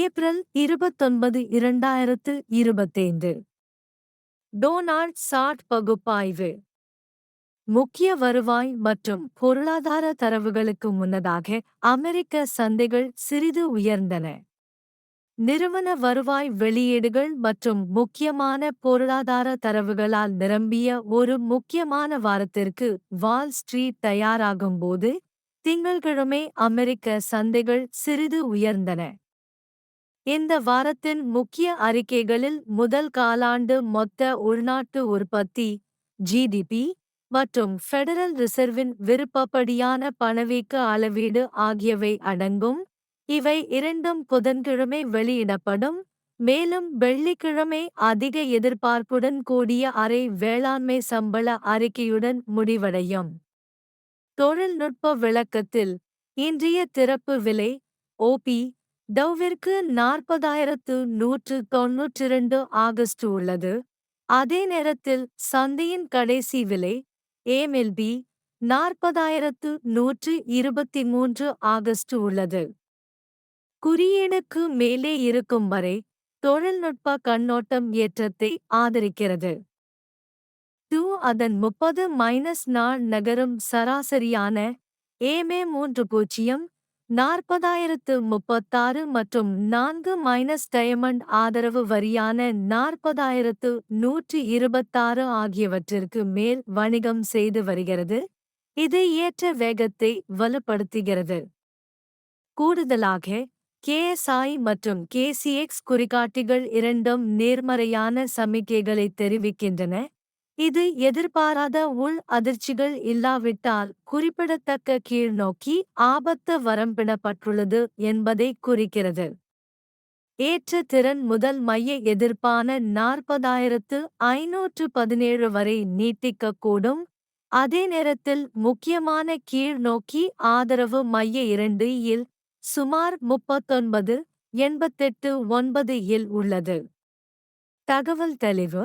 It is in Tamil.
ஏப்ரல் இருபத்தொன்பது இரண்டாயிரத்து இருபத்தைந்து. டொனால்ட் சாட் பகுப்பாய்வு. முக்கிய வருவாய் மற்றும் பொருளாதார தரவுகளுக்கு முன்னதாக அமெரிக்க சந்தைகள் சிறிது உயர்ந்தன. நிறுவன வருவாய் வெளியீடுகள் மற்றும் முக்கியமான பொருளாதார தரவுகளால் நிரம்பிய ஒரு முக்கியமான வாரத்திற்கு வால் ஸ்ட்ரீட் தயாராகும்போது திங்கள்கிழமை அமெரிக்க சந்தைகள் சிறிது உயர்ந்தன. இந்த வாரத்தின் முக்கிய அறிக்கைகளில் முதல் காலாண்டு மொத்த உள்நாட்டு உற்பத்தி ஜிடிபி மற்றும் ஃபெடரல் ரிசர்வின் விருப்பப்படியான பணவீக்க அளவீடு ஆகியவை அடங்கும். இவை இரண்டும் புதன்கிழமை வெளியிடப்படும். மேலும் வெள்ளிக்கிழமை அதிக எதிர்பார்ப்புடன் கூடிய அரை வேளாண்மை சம்பள அறிக்கையுடன் முடிவடையும். தொழில்நுட்ப விளக்கத்தில் இன்றைய திறப்பு விலை ஓபி டவ்விற்கு நாற்பதாயிரத்து நூற்று தொன்னூற்றிரண்டு ஆகஸ்ட் உள்ளது. அதே நேரத்தில் சந்தையின் கடைசி விலை ஏமெல்பி நாற்பதாயிரத்து நூற்று இருபத்தி மூன்று ஆகஸ்ட் உள்ளது. குறியீடுக்கு மேலே இருக்கும் வரை தொழில்நுட்ப கண்ணோட்டம் ஏற்றத்தை ஆதரிக்கிறது. டூ அதன் முப்பது மைனஸ் நாள் நகரும் சராசரியான ஏமே மூன்று பூஜ்ஜியம் நாற்பதாயிரத்து முப்பத்தாறு மற்றும் நான்கு மைனஸ் டயமண்ட் ஆதரவு வரியான நாற்பதாயிரத்து நூற்றி இருபத்தாறு ஆகியவற்றிற்கு மேல் வணிகம் செய்து வருகிறது. இது ஏற்ற வேகத்தை வலுப்படுத்துகிறது. கூடுதலாக கேஎஸ்ஐ மற்றும் கேசிஎக்ஸ் குறிகாட்டிகள் இரண்டும் நேர்மறையான சமிக்கைகளை தெரிவிக்கின்றன. இது எதிர்பாராத உள் அதிர்ச்சிகள் இல்லாவிட்டால் குறிப்பிடத்தக்க கீழ்நோக்கி ஆபத்து வரம்பிடப்பட்டுள்ளது என்பதை குறிக்கிறது. ஏற்ற திறன் முதல் மைய எதிர்ப்பான நாற்பதாயிரத்து ஐநூற்று பதினேழு வரை நீட்டிக்கக்கூடும். அதே நேரத்தில் முக்கியமான கீழ்நோக்கி ஆதரவு மைய இரண்டு இல் சுமார் முப்பத்தொன்பது எண்பத்தெட்டு ஒன்பது இல் உள்ளது. தகவல் தெளிவு